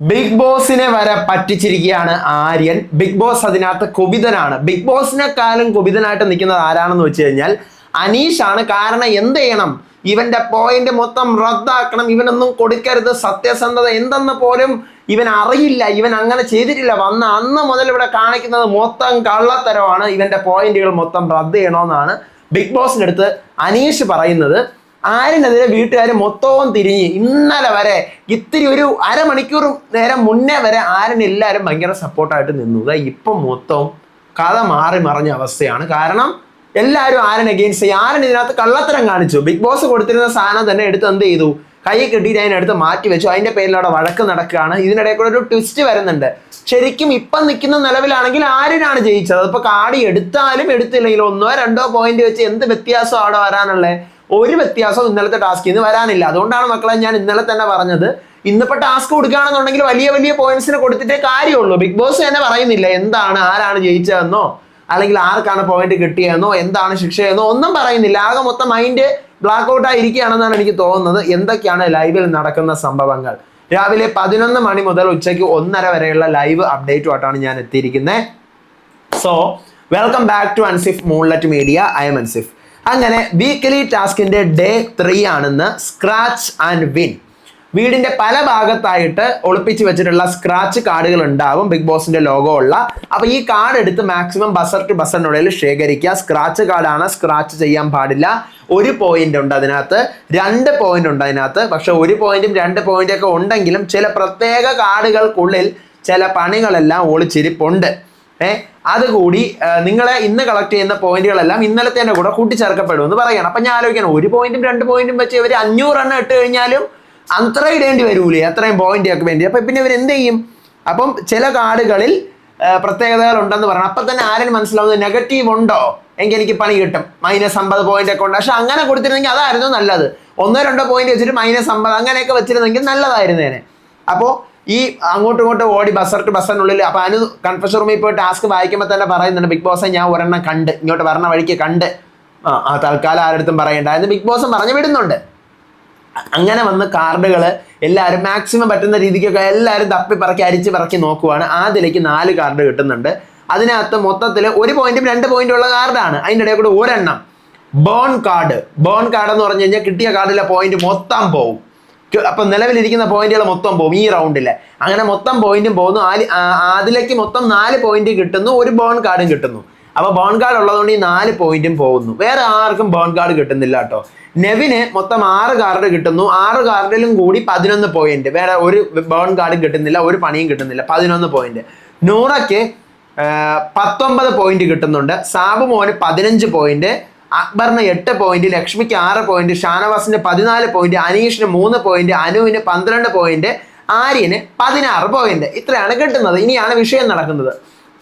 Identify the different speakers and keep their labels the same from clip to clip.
Speaker 1: Big ബോസിനെ വരെ പറ്റിച്ചിരിക്കുകയാണ് Aryan. Big boss അതിനകത്ത് കുപിതനാണ്. ബിഗ് ബോസിനെക്കാളും കുപിതനായിട്ട് നിൽക്കുന്നത് ആരാണെന്ന് വെച്ച് കഴിഞ്ഞാൽ അനീഷാണ്. കാരണം എന്ത് ചെയ്യണം? ഇവന്റെ പോയിന്റ് മൊത്തം റദ്ദാക്കണം. ഇവനൊന്നും കൊടുക്കരുത്. സത്യസന്ധത എന്തെന്ന് പോലും ഇവൻ അറിയില്ല. ഇവൻ അങ്ങനെ ചെയ്തിട്ടില്ല. വന്ന അന്ന് മുതൽ ഇവിടെ കാണിക്കുന്നത് മൊത്തം കള്ളത്തരമാണ്. ഇവന്റെ പോയിന്റുകൾ മൊത്തം റദ്ദ് ചെയ്യണമെന്നാണ് ബിഗ് ബോസിന്റെ അടുത്ത് അനീഷ് പറയുന്നത്. ആരിനെതിരെ വീട്ടുകാർ മൊത്തവും തിരിഞ്ഞ് ഇന്നലെ വരെ ഇത്തിരി ഒരു അരമണിക്കൂർ നേരം മുന്നേ വരെ ആരും എല്ലാവരും ഭയങ്കര സപ്പോർട്ടായിട്ട് നിന്നു. ഇപ്പം മൊത്തം കഥ മാറി മറിഞ്ഞ അവസ്ഥയാണ്. കാരണം എല്ലാവരും ആരൻ അഗെയിൻസ്റ്റ് ചെയ്യും. ആരൻ ഇതിനകത്ത് കള്ളത്തരം കാണിച്ചു. ബിഗ് ബോസ് കൊടുത്തിരുന്ന സാധനം തന്നെ എടുത്ത് എന്ത് ചെയ്തു? കൈ കെട്ടിയിട്ട് അതിനടുത്ത് മാറ്റി വെച്ചു. അതിന്റെ പേരിൽ അവിടെ വഴക്ക് നടക്കുകയാണ്. ഇതിനിടയിൽ കൂടെ ഒരു ട്വിസ്റ്റ് വരുന്നുണ്ട്. ശരിക്കും ഇപ്പം നിൽക്കുന്ന നിലവിലാണെങ്കിൽ ആരിനാണ് ജയിച്ചത്? അതിപ്പോൾ കാടി എടുത്താലും എടുത്തില്ലെങ്കിലും ഒന്നോ രണ്ടോ പോയിന്റ് വെച്ച് എന്ത് വ്യത്യാസം അവിടെ വരാനുള്ളത് ഒരു വ്യത്യാസവും ഇന്നലത്തെ ടാസ്കിൽ നിന്ന് വരാനില്ല. അതുകൊണ്ടാണ് മക്കളെ ഞാൻ ഇന്നലെ തന്നെ പറഞ്ഞത് ഇന്നിപ്പോ ടാസ്ക് കൊടുക്കുകയാണെന്നുണ്ടെങ്കിൽ വലിയ വലിയ പോയിന്റ്സിന് കൊടുത്തിട്ടേ കാര്യമുള്ളൂ. ബിഗ് ബോസ് തന്നെ പറയുന്നില്ല എന്താണ് ആരാണ് ജയിച്ചതെന്നോ അല്ലെങ്കിൽ ആർക്കാണ് പോയിന്റ് കിട്ടിയതെന്നോ എന്താണ് ശിക്ഷയെന്നോ ഒന്നും പറയുന്നില്ല. ആകെ മൊത്തം മൈൻഡ് ബ്ലാക്ക് ഔട്ട് ആയിരിക്കുകയാണെന്നാണ് എനിക്ക് തോന്നുന്നത്. എന്തൊക്കെയാണ് ലൈവിൽ നടക്കുന്ന സംഭവങ്ങൾ? രാവിലെ പതിനൊന്ന് മണി മുതൽ ഉച്ചയ്ക്ക് ഒന്നര വരെയുള്ള ലൈവ് അപ്ഡേറ്റുമായിട്ടാണ് ഞാൻ എത്തിയിരിക്കുന്നത്. So welcome back to Ansif moonlight media I'm Ansif അങ്ങനെ വീക്കലി ടാസ്കിന്റെ ഡേ ത്രീ ആണെന്ന് സ്ക്രാച്ച് ആൻഡ് വിൻ വീടിന്റെ പല ഭാഗത്തായിട്ട് ഒളിപ്പിച്ച് വെച്ചിട്ടുള്ള സ്ക്രാച്ച് കാർഡുകൾ ഉണ്ടാവും ബിഗ് ബോസിന്റെ ലോഗോ ഉള്ള. അപ്പൊ ഈ കാർഡ് എടുത്ത് മാക്സിമം ബസർ ടു ബസറിനുള്ളിൽ ശേഖരിക്കുക. സ്ക്രാച്ച് കാർഡാണ് സ്ക്രാച്ച് ചെയ്യാൻ പാടില്ല. ഒരു പോയിന്റ് ഉണ്ട് അതിനകത്ത്. രണ്ട് പോയിന്റ് ഉണ്ട് അതിനകത്ത്. പക്ഷെ ഒരു പോയിന്റും രണ്ട് പോയിന്റും ഒക്കെ ഉണ്ടെങ്കിലും ചില പ്രത്യേക കാർഡുകൾക്കുള്ളിൽ ചില പണികളെല്ലാം ഒളിച്ചിരിപ്പുണ്ട്. ഏ? അതുകൂടി നിങ്ങളെ ഇന്ന് കളക്ട് ചെയ്യുന്ന പോയിന്റുകളെല്ലാം ഇന്നലത്തെ കൂടെ കൂട്ടിച്ചേർക്കപ്പെടും എന്ന് പറയണം. അപ്പൊ ഞാൻ ആലോചിക്കണം ഒരു പോയിന്റും രണ്ട് പോയിന്റും വെച്ച് ഇവർ അഞ്ഞൂറ് എണ്ണം ഇട്ട് കഴിഞ്ഞാലും അത്ര ഇടേണ്ടി വരൂലേ? അത്രയും പോയിന്റ് ഒക്കെ വേണ്ടി. അപ്പൊ പിന്നെ ഇവർ എന്ത് ചെയ്യും? അപ്പം ചില കാർഡുകളിൽ പ്രത്യേകതകൾ ഉണ്ടെന്ന് പറയണം. അപ്പൊ തന്നെ ആരും മനസ്സിലാവുന്നത് നെഗറ്റീവ് ഉണ്ടോ? എങ്കിൽ എനിക്ക് പണി കിട്ടും. മൈനസ് അമ്പത് പോയിന്റ് ഒക്കെ ഉണ്ട്. പക്ഷെ അങ്ങനെ കൊടുത്തിരുന്നെങ്കിൽ അതായിരുന്നു നല്ലത്. ഒന്നോ രണ്ടോ പോയിന്റ് വെച്ചിട്ട് മൈനസ് അമ്പത് അങ്ങനെയൊക്കെ വെച്ചിരുന്നെങ്കിൽ നല്ലതായിരുന്നേനെ. അപ്പോൾ ഈ അങ്ങോട്ടും ഇങ്ങോട്ടും ഓടി ബസർ ടു ബസറിനുള്ളിൽ അപ്പൊ അനു കൺഫ്യൂഷൻ റൂമിൽ പോയി ടാസ്ക് വായിക്കുമ്പോൾ തന്നെ പറയുന്നുണ്ട് ബിഗ് ബോസ് ഞാൻ ഒരെണ്ണം കണ്ട്. ഇങ്ങോട്ട് വരണ വഴിക്ക് കണ്ട്. ആ ആ തൽക്കാലം ആരടുത്തും പറയണ്ട. ബിഗ് ബോസും പറഞ്ഞു വിടുന്നുണ്ട്. അങ്ങനെ വന്ന് കാർഡുകൾ എല്ലാവരും മാക്സിമം പറ്റുന്ന രീതിക്കൊക്കെ എല്ലാവരും തപ്പി പറക്കി അരിച്ച് പറക്കി നോക്കുവാണ്. ആദ്യത്തിലേക്ക് നാല് കാർഡ് കിട്ടുന്നുണ്ട്. അതിനകത്ത് മൊത്തത്തിൽ ഒരു പോയിന്റും രണ്ട് പോയിന്റും ഉള്ള കാർഡാണ്. അതിന്റെ ഇടയിൽ കൂടെ ഒരെണ്ണം. ബോൺ കാർഡ് ബോൺ കാർഡ് എന്ന് പറഞ്ഞു കഴിഞ്ഞാൽ കിട്ടിയ കാർഡിലെ പോയിന്റ് മൊത്തം പോവും. ക- അപ്പൊ നിലവിലിരിക്കുന്ന പോയിന്റുകൾ മൊത്തം പോകും ഈ റൗണ്ടിൽ. അങ്ങനെ മൊത്തം പോയിന്റും പോകുന്നു. അതിലേക്ക് മൊത്തം നാല് പോയിന്റ് കിട്ടുന്നു ഒരു ബോൺ കാർഡും കിട്ടുന്നു. അപ്പൊ ബോൺ കാർഡ് ഉള്ളതുകൊണ്ട് ഈ നാല് പോയിന്റും പോകുന്നു. വേറെ ആർക്കും ബോൺ കാർഡ് കിട്ടുന്നില്ല കേട്ടോ. നെവിന് മൊത്തം ആറ് കാർഡ് കിട്ടുന്നു. ആറ് കാർഡിലും കൂടി പതിനൊന്ന് പോയിന്റ്. വേറെ ഒരു ബോൺ കാർഡും കിട്ടുന്നില്ല ഒരു പണിയും കിട്ടുന്നില്ല. പതിനൊന്ന് പോയിന്റ്. നൂറയ്ക്ക് പത്തൊമ്പത് പോയിന്റ് കിട്ടുന്നുണ്ട്. സാബു മോന് പതിനഞ്ച് പോയിന്റ്. അക്ബറിന് എട്ട് പോയിന്റ് ലക്ഷ്മിക്ക് ആറ് പോയിന്റ് ഷാനവാസിന് പതിനാല് പോയിന്റ് അനീഷിന് മൂന്ന് പോയിന്റ് അനുവിന് പന്ത്രണ്ട് പോയിന്റ് ആര്യന് പതിനാറ് പോയിന്റ് ഇത്രയാണ് കിട്ടുന്നത്. ഇനിയാണ് വിഷയം നടക്കുന്നത്.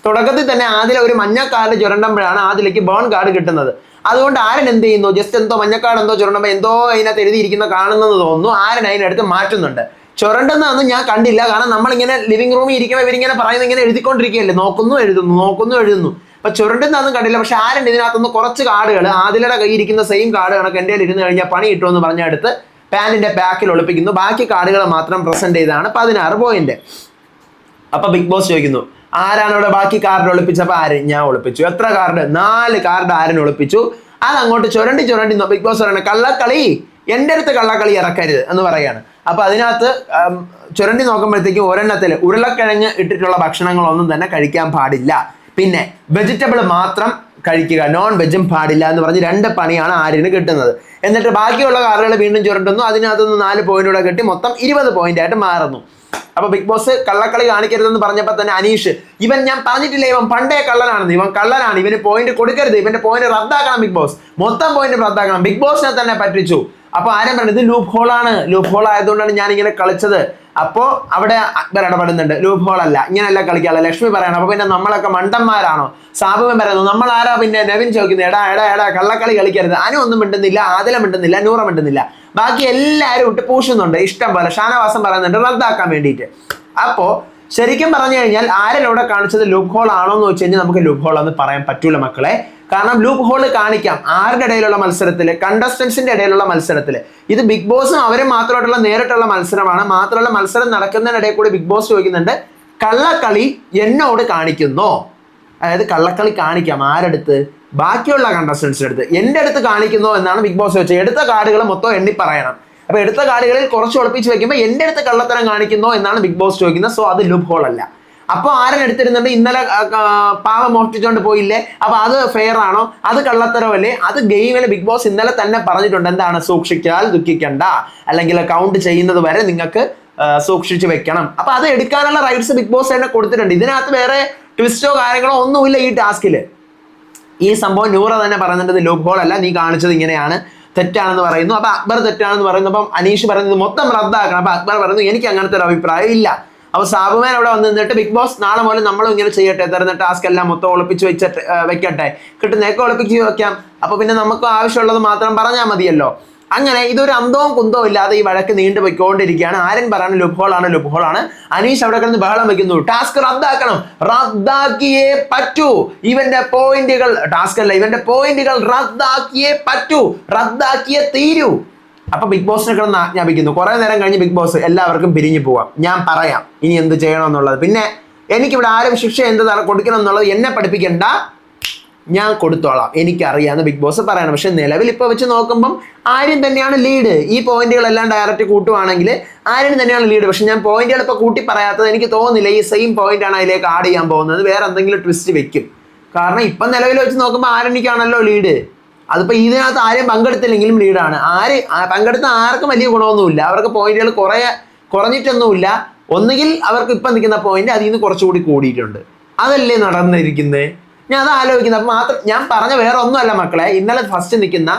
Speaker 1: തുടക്കത്തിൽ തന്നെ ആദ്യം ഒരു മഞ്ഞ കാർഡ് ചുരണ്ടുമ്പോഴാണ് ആദിലേക്ക് ബോൺ കാർഡ് കിട്ടുന്നത്. അതുകൊണ്ട് ആരൻ എന്ത് ചെയ്യുന്നു? ജസ്റ്റ് എന്തോ മഞ്ഞക്കാട് എന്തോ ചുരണ്ടുമ്പോൾ എന്തോ അതിനകത്ത് എഴുതിയിരിക്കുന്ന കാണുന്നെന്ന് തോന്നുന്നു. ആരൻ അതിനടുത്ത് മാറ്റുന്നുണ്ട്. ചുരണ്ടെന്നൊന്നും ഞാൻ കണ്ടില്ല. കാരണം നമ്മളിങ്ങനെ ലിവിംഗ് റൂമിൽ ഇരിക്കുമ്പോൾ ഇവരിങ്ങനെ പറയുന്നത് ഇങ്ങനെ എഴുതിക്കൊണ്ടിരിക്കുകയല്ലേ? നോക്കുന്നു എഴുതുന്നു നോക്കുന്നു എഴുതുന്നു. അപ്പൊ ചുരണ്ടെന്നൊന്നും കണ്ടില്ല പക്ഷെ ആരുണ്ട് ഇതിനകത്തുനിന്ന് കുറച്ച് കാർഡുകൾ ആദിലയുടെ കയ്യിൽ ഇരിക്കുന്ന സെയിം കാർഡ് കണക്ക് എന്റെ ഇരുന്ന് കഴിഞ്ഞാൽ പണി കിട്ടുമെന്ന് പറഞ്ഞെടുത്ത് പാനിന്റെ ബാക്കിൽ ഒളിപ്പിക്കുന്നു. ബാക്കി കാർഡുകൾ മാത്രം പ്രസന്റ് ചെയ്താണ് പതിനാറ് പോയിന്റ് അപ്പൊ ബിഗ് ബോസ് ചോദിക്കുന്നു ആരാണ് ഇവിടെ ബാക്കി കാർഡ് ഒളിപ്പിച്ചപ്പോ ആര്? ഞാൻ ഒളിപ്പിച്ചു. എത്ര കാർഡ്? നാല് കാർഡ് ആരൻ ഒളിപ്പിച്ചു? അത് അങ്ങോട്ട് ചുരണ്ടി ചുരണ്ടി ബിഗ് ബോസ് പറയണ കള്ളക്കളി എന്റെ അടുത്ത് കള്ളക്കളി ഇറക്കരുത് എന്ന് പറയാണ്. അപ്പൊ അതിനകത്ത് ചുരണ്ടി നോക്കുമ്പോഴത്തേക്കും ഒരെണ്ണത്തിൽ ഉരുളക്കിഴങ്ങ് ഇട്ടിട്ടുള്ള ഭക്ഷണങ്ങളൊന്നും തന്നെ കഴിക്കാൻ പാടില്ല. പിന്നെ വെജിറ്റബിൾ മാത്രം കഴിക്കുക. നോൺ വെജും പാടില്ല എന്ന് പറഞ്ഞ് രണ്ട് പണിയാണ് ആര്യന് കിട്ടുന്നത്. എന്നിട്ട് ബാക്കിയുള്ള കാറുകൾ വീണ്ടും ചുരണ്ടുന്നു. അതിനകത്തുനിന്ന് നാല് പോയിന്റ് കൂടെ കിട്ടി മൊത്തം ഇരുപത് പോയിന്റ് ആയിട്ട് മാറുന്നു. അപ്പൊ ബിഗ് ബോസ് കള്ളക്കളി കാണിക്കരുതെന്ന് പറഞ്ഞപ്പോൾ തന്നെ അനീഷ് ഇവൻ ഞാൻ പറഞ്ഞിട്ടില്ല ഇവൻ പണ്ടേ കള്ളനാണെന്ന്. ഇവൻ കള്ളനാണ്. ഇവന് പോയിന്റ് കൊടുക്കരുത്. ഇവന്റെ പോയിന്റ് റദ്ദാക്കണം ബിഗ് ബോസ് മൊത്തം പോയിന്റ് റദ്ദാക്കണം. ബിഗ് ബോസിനെ തന്നെ പറ്റിച്ചു. അപ്പൊ ആരും പറഞ്ഞു ഇത് ലൂപ്പ് ഹോളാണ് ലൂപ്പ് ഹോൾ ആയതുകൊണ്ടാണ് ഞാൻ ഇങ്ങനെ കളിച്ചത്. അപ്പോ അവിടെ അക്ബർ ഇടപെടുന്നുണ്ട്. ലൂപ്പ് അല്ല ഇങ്ങനെയല്ല കളിക്കാനുള്ള ലക്ഷ്മി പറയണം അപ്പൊ പിന്നെ നമ്മളൊക്കെ മണ്ടന്മാരാണോ? സാബുവൻ പറയുന്നു നമ്മൾ ആരാ പിന്നെ നവീൻ ചോദിക്കുന്നത്? എടാ എടാ എടാ കള്ളക്കളി കളിക്കരുത്. അനു ഒന്നും മിണ്ടുന്നില്ല ആദില മിണ്ടുന്നില്ല നൂറ മിണ്ടുന്നില്ല. ബാക്കി എല്ലാവരും ഇട്ട് പൂശുന്നുണ്ട്. ഇഷ്ടം പോലെ. ഷാനവാസം പറയുന്നുണ്ട് റദ്ദാക്കാൻ വേണ്ടിയിട്ട്. അപ്പോ ശരിക്കും പറഞ്ഞു കഴിഞ്ഞാൽ ആരെ ഇവിടെ കാണിച്ചത് ലൂപ്പ് ഹോൾ ആണോ എന്ന് വെച്ച് കഴിഞ്ഞാൽ നമുക്ക് ലൂപ്പ് ഹോൾ എന്ന് പറയാൻ പറ്റൂല മക്കളെ. കാരണം ലൂപ്പ് ഹോൾ കാണിക്കാം. ആരുടെ ഇടയിലുള്ള മത്സരത്തിൽ കണ്ടസ്റ്റൻസിന്റെ ഇടയിലുള്ള മത്സരത്തിൽ ഇത് ബിഗ് ബോസും അവരും മാത്രമായിട്ടുള്ള നേരിട്ടുള്ള മത്സരമാണ്. മാത്രമല്ല മത്സരം നടക്കുന്നതിനിടയിൽ കൂടി ബിഗ് ബോസ് ചോദിക്കുന്നുണ്ട് കള്ളക്കളി എന്നോട് കാണിക്കുന്നു? അതായത് കള്ളക്കളി കാണിക്കാം. ആരെടുത്ത്? ബാക്കിയുള്ള കണ്ടസ്റ്റൻസിന്റെ അടുത്ത്. എന്റെ അടുത്ത് കാണിക്കുന്നു? എന്നാണ് ബിഗ് ബോസ് ചോദിച്ചത്. എടുത്ത കാർഡുകൾ മൊത്തം എണ്ണി പറയണം. അപ്പൊ എടുത്ത കാർഡുകളിൽ കുറച്ച് ഒളിപ്പിച്ച് വെക്കുമ്പോൾ എന്റെ അടുത്ത് കള്ളത്തരം കാണിക്കുന്നു? എന്നാണ് ബിഗ് ബോസ് ചോദിക്കുന്നത്. സോ അത് ലുബ് ഹോൾ അല്ല. അപ്പോൾ ആരൻ എടുത്തിരുന്നുണ്ട്? ഇന്നലെ പാവം മോഷ്ടിച്ചോണ്ട് പോയില്ലേ? അപ്പൊ അത് ഫെയർ ആണോ? അത് കള്ളത്തരവല്ലേ അത് ഗെയിമിൽ ബിഗ് ബോസ് ഇന്നലെ തന്നെ പറഞ്ഞിട്ടുണ്ട്. എന്താണ്? സൂക്ഷിച്ചാൽ ദുഃഖിക്കണ്ട. അല്ലെങ്കിൽ കൗണ്ട് ചെയ്യുന്നത് വരെ നിങ്ങൾക്ക് സൂക്ഷിച്ചു വെക്കണം. അപ്പൊ അത് എടുക്കാനുള്ള റൈറ്റ്സ് ബിഗ് ബോസ് തന്നെ കൊടുത്തിട്ടുണ്ട്. ഇതിനകത്ത് വേറെ ട്വിസ്റ്റോ കാര്യങ്ങളോ ഒന്നുമില്ല ഈ ടാസ്കിൽ ഈ സംഭവം നൂറ തന്നെ പറയുന്നുണ്ട് ലൂപ്പ് ഹോൾ അല്ല നീ കാണിച്ചത് ഇങ്ങനെയാണ്. തെറ്റാണെന്ന് പറയുന്നു. അപ്പൊ അക്ബർ തെറ്റാണെന്ന് പറയുന്നു. അപ്പം അനീഷ് പറയുന്നത് മൊത്തം റദ്ദാക്കണം. അപ്പൊ അക്ബർ പറയുന്നു എനിക്ക് അങ്ങനത്തെ ഒരു അഭിപ്രായം ഇല്ല. അപ്പൊ സാബുമാൻ അവിടെ വന്ന് നിന്നിട്ട് ബിഗ് ബോസ് നാളെ മുതൽ നമ്മളും ഇങ്ങനെ ചെയ്യട്ടെ തരുന്ന ടാസ്ക് എല്ലാം മൊത്തം ഒളിപ്പിച്ച് വെച്ചിട്ട് വെക്കട്ടെ. കിട്ടുന്നേക്ക് ഒളിപ്പിച്ച് വെക്കാം. അപ്പൊ പിന്നെ നമുക്ക് ആവശ്യമുള്ളത് മാത്രം പറഞ്ഞാൽ മതിയല്ലോ. അങ്ങനെ ഇതൊരു അന്തവും കുന്തവും ഇല്ലാതെ ഈ വഴക്ക് നീണ്ടു പോയിക്കൊണ്ടിരിക്കുകയാണ്. ആരൻ പറയുന്നത് ലുബോളാണ് ആണ്. അനീഷ് അവിടെ കിടന്ന് ബഹളം വെക്കുന്നു. ടാസ്ക് റദ്ദാക്കണം. റദ്ദാക്കിയേ പറ്റൂ. ഇവന്റെ പോയിന്റുകൾ ടാസ്ക് അല്ല ഇവന്റെ പോയിന്റുകൾ റദ്ദാക്കിയേ പറ്റൂ. റദ്ദാക്കിയേ തീരൂ. അപ്പൊ ബിഗ് ബോസിനെ കിടന്ന് ആജ്ഞാപിക്കുന്നു. കുറെ നേരം കഴിഞ്ഞ് ബിഗ് ബോസ് എല്ലാവർക്കും പിരിഞ്ഞു പോവാം. ഞാൻ പറയാം ഇനി എന്ത് ചെയ്യണം എന്നുള്ളത്. പിന്നെ എനിക്കിവിടെ ആരും ശിക്ഷ എന്ത് കൊടുക്കണം എന്നുള്ളത് എന്നെ പഠിപ്പിക്കണ്ട. ഞാൻ കൊടുത്തോളാം. എനിക്കറിയാന്ന് ബിഗ് ബോസ് പറയണം. പക്ഷെ നിലവിൽ ഇപ്പോൾ വെച്ച് നോക്കുമ്പം ആര്യൻ തന്നെയാണ് ലീഡ് ഈ പോയിന്റുകളെല്ലാം ഡയറക്റ്റ് കൂട്ടുവാണെങ്കിൽ ആര്യൻ തന്നെയാണ് ലീഡ് പക്ഷെ ഞാൻ പോയിന്റുകൾ ഇപ്പോൾ കൂട്ടി പറയാത്തത് എനിക്ക് തോന്നുന്നില്ല. ഈ സെയിം പോയിന്റ് ആണ് അതിലേക്ക് ആഡ് ചെയ്യാൻ പോകുന്നത്. വേറെ എന്തെങ്കിലും ട്വിസ്റ്റ് വെക്കും. കാരണം ഇപ്പം നിലവിൽ വെച്ച് നോക്കുമ്പോൾ ആരണിക്കാണല്ലോ ലീഡ് അതിപ്പോൾ ഇതിനകത്ത് ആരെയും പങ്കെടുത്തില്ലെങ്കിലും ലീഡാണ് ആര് പങ്കെടുത്ത ആർക്കും വലിയ ഗുണമൊന്നുമില്ല. അവർക്ക് പോയിന്റുകൾ കുറേ കുറഞ്ഞിട്ടൊന്നുമില്ല. ഒന്നുകിൽ അവർക്ക് ഇപ്പം നിൽക്കുന്ന പോയിന്റ് അതിൽ നിന്ന് കുറച്ചുകൂടി കൂടിയിട്ടുണ്ട്. അതല്ലേ നടന്നിരിക്കുന്നത് ഞാൻ അത് ആലോചിക്കുന്നത് അപ്പം മാത്രം ഞാൻ പറഞ്ഞ വേറെ ഒന്നുമല്ല മക്കളെ. ഇന്നലെ ഫസ്റ്റ് നിൽക്കുന്ന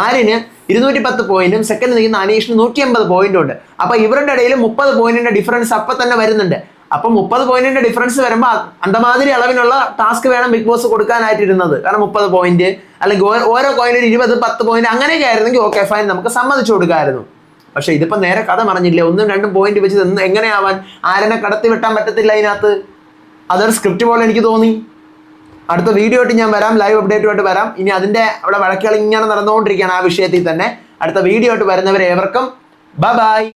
Speaker 1: ആരിന് ഇരുന്നൂറ്റി പത്ത് പോയിന്റും സെക്കൻഡ് നിൽക്കുന്ന അനീഷിന് നൂറ്റി അമ്പത് പോയിന്റും ഉണ്ട്. അപ്പൊ ഇവരുടെ ഇടയിൽ മുപ്പത് പോയിന്റിന്റെ ഡിഫറൻസ് അപ്പൊ തന്നെ വരുന്നുണ്ട്. അപ്പൊ മുപ്പത് പോയിന്റിന്റെ ഡിഫറൻസ് വരുമ്പോൾ അന്തമാതിരി അളവിനുള്ള ടാസ്ക് വേണം ബിഗ് ബോസ് കൊടുക്കാനായിട്ടിരുന്നത്. കാരണം മുപ്പത് പോയിന്റ് അല്ലെങ്കിൽ ഓരോ കോയിനും ഇരുപത് പത്ത് പോയിന്റ് അങ്ങനെയൊക്കെ ആയിരുന്നെങ്കിൽ ഓക്കെ ഫൈൻ നമുക്ക് സമ്മതിച്ചു കൊടുക്കാമായിരുന്നു പക്ഷെ ഇതിപ്പോ നേരെ കഥ പറഞ്ഞില്ല ഒന്നും രണ്ടും പോയിന്റ് വെച്ച് എങ്ങനെയാവാൻ? ആരനെ കടത്തി വെട്ടാൻ പറ്റത്തില്ല അതിനകത്ത് അതൊരു സ്ക്രിപ്റ്റ് പോലെ എനിക്ക് തോന്നി. അടുത്ത വീഡിയോ ആയിട്ട് ഞാൻ വരാം. ലൈവ് അപ്ഡേറ്റുമായിട്ട് വരാം. ഇനി അതിന്റെ അവിടെ വഴക്കുകൾ ഇങ്ങനെ നടന്നുകൊണ്ടിരിക്കുകയാണ് ആ വിഷയത്തിൽ തന്നെ. അടുത്ത വീഡിയോ ആയിട്ട് വരുന്നവരെ ഏവർക്കും ബൈ